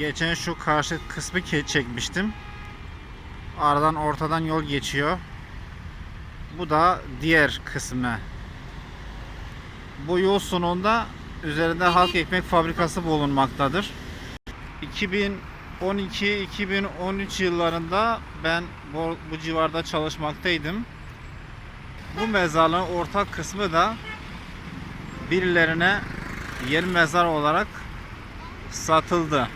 Geçen şu karşı kısmı çekmiştim. Aradan ortadan yol geçiyor. Bu da diğer kısmı. Bu yol sonunda üzerinde halk ekmek fabrikası bulunmaktadır. 2012-2013 yıllarında ben bu, bu civarda çalışmaktaydım. Bu mezarlığın ortak kısmı da birilerine yer mezar olarak satıldı.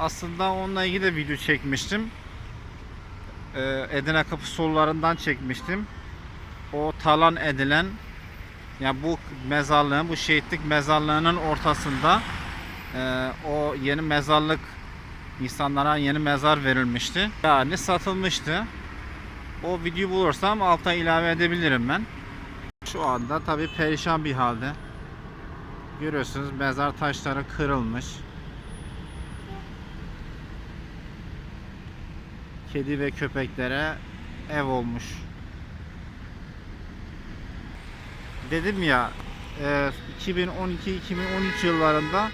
Aslında onunla ilgili de video çekmiştim. Ee, Edirne Kapı sollarından çekmiştim. O talan edilen ya bu mezarlığın, bu şehitlik mezarlığının ortasında e, o yeni mezarlık insanlara yeni mezar verilmişti. Yani satılmıştı. O videoyu bulursam alta ilave edebilirim ben. Şu anda tabi perişan bir halde. Görüyorsunuz mezar taşları kırılmış. Kedi ve köpeklere ev olmuş. Dedim ya e, 2012-2013 yıllarında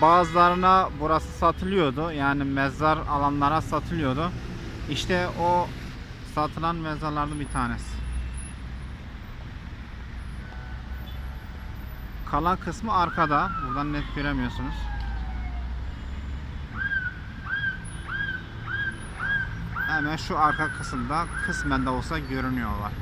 bazılarına burası satılıyordu. Yani mezar alanlara satılıyordu. İşte o satılan mezarlardan bir tanesi. Kalan kısmı arkada. Buradan net göremiyorsunuz. Hemen şu arka kısımda kısmen de olsa görünüyorlar.